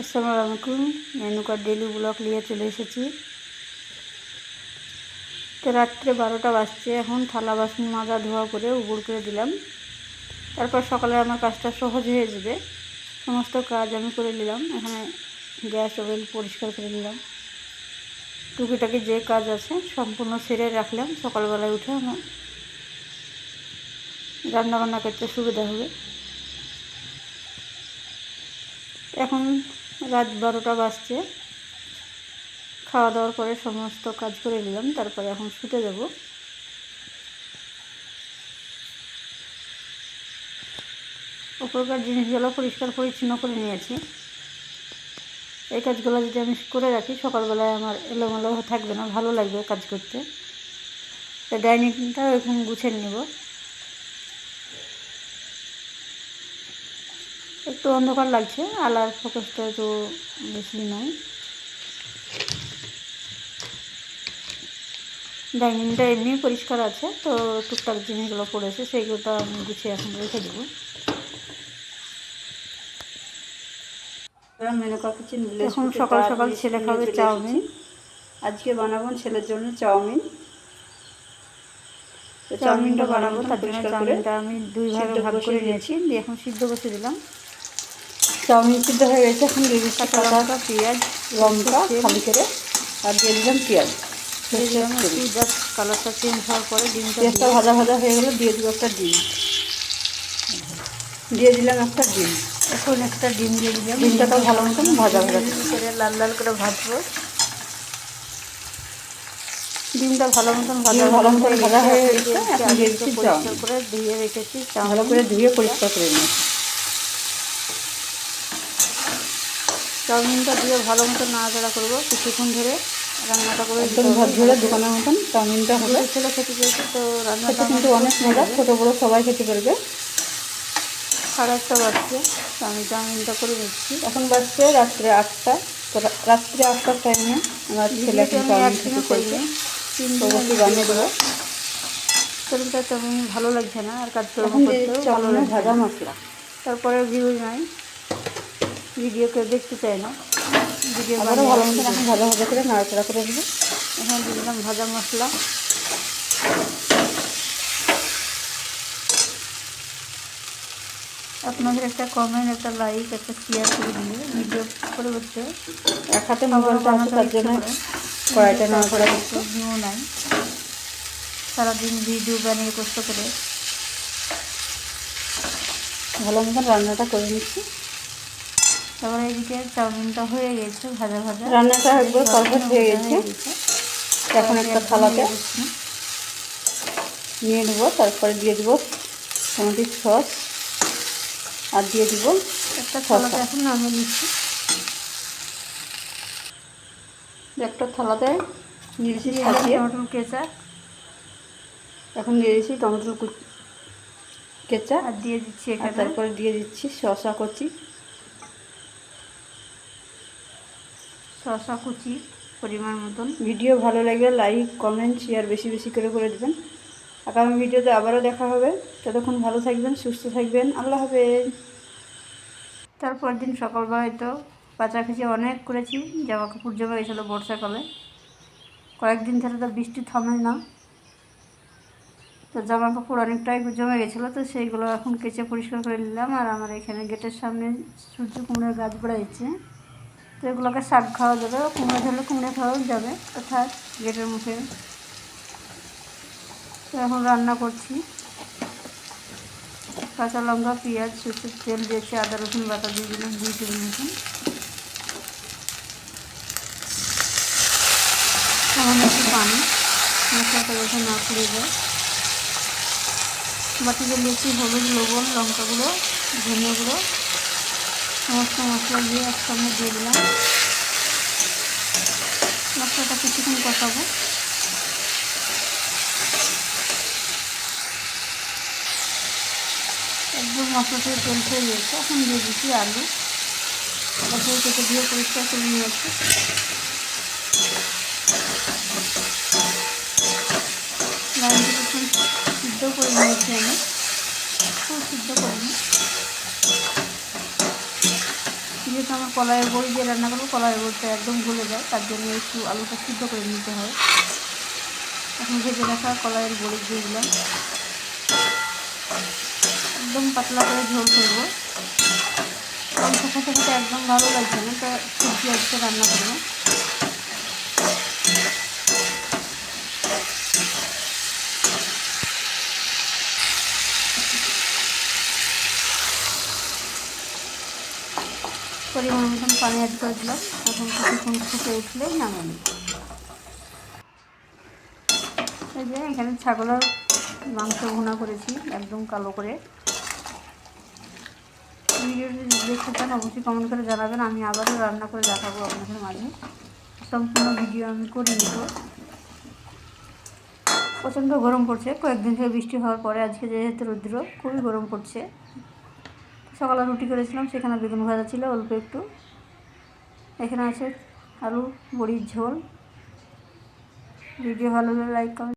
আসসালামু আলাইকুম মেনুকার daily blog নিয়ে চলে এসেছি। তো রাত্রে বারোটা বাজছে, এখন থালা বাসন মাজা ধোয়া করে উবুড় করে দিলাম। তারপর সকালে আমার কাজটা সহজ হয়ে যাবে। সমস্ত কাজ আমি করে নিলাম, এখানে গ্যাস ওভেন পরিষ্কার করে নিলাম। টুকিটাকি যে কাজ আছে সম্পূর্ণ সেরে রাখলাম, সকালবেলায় উঠে আমার রান্না বান্না করতে সুবিধা হবে। এখন রাত বারোটা বাজছে। খাওয়া দাওয়ার পরে সমস্ত কাজ করে নিলাম, তারপরে এখন শুতে যাব। ওপরকার জিনিসগুলো পরিষ্কার পরিচ্ছন্ন করে নিয়েছি। এই কাজগুলো যদি আমি করে রাখি, সকালবেলায় আমার এলোমেলো থাকবে না, ভালো লাগবে কাজ করতে। তো ডাইনিংটা এখন গুছিয়ে নেব। একটু অন্ধকার লাগছে আলার ফোকাসটা তো বেশি নয়। ডাইনিংটা এমনি পরিষ্কার আছে তো টুকটাক জিনিসগুলো পড়েছে সেইগুলো আমি গুছিয়ে এখন রেখে দেবো। এখন সকাল সকাল ছেলে খাবে চাউমিন। আজকে বানাবো ছেলের জন্য চাউমিন। চাউমিনটা বানাবো তার জন্য চাউমিনটা আমি দুই ভাগে ভাগ করে নিয়েছি। দিয়ে এখন সিদ্ধ বসে দিলাম। চাউমিন সিদ্ধ হয়ে গেছে। এখন দিয়ে দিচ্ছি কাঁচা পেঁয়াজ লঙ্কা খালি করে আর দিয়ে দিলাম পেঁয়াজ। কালারটা চেঞ্জ হওয়ার পরে ডিমটা পেঁয়াজটা ভাজা ভাজা হয়ে গেলে দিয়ে দিব একটা ডিম। দিয়ে দিলাম একটা ডিম। এখন একটা ডিম দিয়ে দিলাম। ডিমটাকে ভালো মতন ভাজা ভাজা করে। লাল লাল করে ভাজবো। ডিমটা ভালো মতন ভাজা ভালো মতন ভাজা হয়ে গেছে। এখন দিয়ে দিচ্ছি পরিষ্কার করে ধুয়ে রেখেছি। ভালো করে ধুয়ে পরিষ্কার করে নিয়েছি চাউমিনটা দিয়ে ভালো মতো নাড়াচাড়া করব কিছুক্ষণ ধরে। রান্নাটা করে একদম ঝরঝরে দোকানের মতন চাউমিনটা হলে ছেলে খেতে চেয়েছে তো রান্নাটা কিন্তু অনেক মজা ছোটো বড়ো সবাই খেতে পারবে সাড়ে আটটা বাজছে তো আমি চাউমিনটা করে নিচ্ছি। এখন বাজছে রাত্রে আটটা তো রাত্রে আটটার টাইমে আমার ছেলে এখন চাউমিন খেতে দিন অবশ্যই বানিয়ে দেবো। শরীরটা তেমন ভালো লাগছে না আর কাজ করব এখন দিচ্ছি ভাজা মশলা। তারপরে ভিউ নাই। ভিডিও কেউ দেখতে চায় না। ভিডিও ভালো মতন এখন ভাজা ভাজা করে নাড়াচাড়া করে দেবো এখানে দিয়ে দিলাম ভাজা মশলা। আপনাদের একটা কমেন্ট একটা লাইক একটা শেয়ার করে দিলে ভিডিও পরিবর্তে এক হাতে মোবাইলটা আছে তার জন্য কড়াইটা নাড়াচাড়া করছে ভিউ নাই। সারাদিন ভিডিও বানিয়ে কষ্ট করে। ভালো মতন রান্নাটা করে নিচ্ছি। তারপরে এদিকে চাউমিনটা হয়ে গেছে ভাজা ভাজা। রান্নাটা একবার পারফেক্ট হয়ে গেছে। এখন একটা থালাতে নিয়ে নেব তারপরে দিয়ে দেবো টমেটোর সস। আর দিয়ে দিব একটা থালাতে এখন নামিয়ে নিচ্ছি। একটা থালাতে নিয়ে দিয়েছি দিয়ে দিলাম টমেটোর কেঁচা এখন দিয়ে দিয়েছি টমেটোর কেঁচা আর দিয়ে দিচ্ছি তারপরে দিয়ে দিচ্ছি শসা কচি। শসা কুচি পরিমাণ মতন। ভিডিও ভালো লাগলে লাইক কমেন্ট শেয়ার বেশি বেশি করে করে দেবেন। আগামী ভিডিওতে আবারও দেখা হবে। ততক্ষণ ভালো থাকবেন সুস্থ থাকবেন। আল্লাহ হাফেজ। তারপর দিন সকালবেলায় তো কাছাকাছি অনেক করেছি। জামা কাপড় জমে গেছিল বর্ষাকালে। কয়েকদিন ধরে তো বৃষ্টি থামে না। তো জামা কাপড় অনেকটাই জমে গেছিল তো সেইগুলো এখন কেচে পরিষ্কার করে নিলাম। আর আমার এখানে গেটের সামনে সূর্য কুমড়োর গাছ বেড়াইছে তো এগুলোকে শাক খাওয়া যাবে কুমড়ো ধরলে কুমড়ো খাওয়াও যাবে, অর্থাৎ গেটের মুখে। তো এখন রান্না করছি। কাঁচা লঙ্কা, পেঁয়াজ, সরষের তেল দিয়েছি, আদা, রসুন বাটা দিয়ে দিলাম দুই টেবিল মতন সামান্য একটু পানি, মশলাটা যাতে না পুড়ে যায়। বাটিতে দিয়েছি হলুদ, লবণ লঙ্কাগুলো ধনেগুলো সমস্ত মশলা দিয়ে একসঙ্গে দিয়ে দিলাম। মশলাটা কিছুক্ষণ কষাবো। একদম মশলা থেকে তেল ছেড়ে দিয়েছে। এখন দিয়ে দিচ্ছি আলু। আলু কেটে দিয়ে পরিষ্কার করে নিয়েছি। পার্সেন্ট সিদ্ধ করে নিয়েছি আমি। খুব সিদ্ধ করিনি। যেহেতু আমার কলাইয়ের বড়ি দিয়ে রান্না করব, কলাইয়ের বড়িটা একদম ভুলে যায়, তার জন্য একটু আলুটা সিদ্ধ করে নিতে হয়। এখন ভেজে রাখা কলাইয়ের বড়ি দিয়ে দিলাম। একদম পাতলা করে ঝোল করব। কম একদম ভালো লাগছে না, তো সবজি আজকে রান্না করব। পরিমাণ মতন পানি অ্যাড করে দিলাম এখন কিছুক্ষণ ফুটে উঠলে নামানো এই যে এখানে ছাগলের মাংস ভুনা করেছি, একদম কালো করে। ভিডিওটি দেখতে চান, অবশ্যই কমেন্ট করে জানাবেন। আমি আবারও রান্না করে দেখাবো আপনাদের মাঝে। সম্পূর্ণ ভিডিও আমি করে নিব। প্রচণ্ড গরম পড়ছে। কয়েকদিন থেকে বৃষ্টি হওয়ার পরে আজকে যেহেতু রৌদ্র, খুবই গরম পড়ছে। সকালে রুটি করেছিলাম, সেখানে বেগুন ভাজা ছিল, অল্প একটু। এখানে আছে আলু, বড়ির ঝোল। ভিডিও ভালো লাগলে লাইক কমেন্ট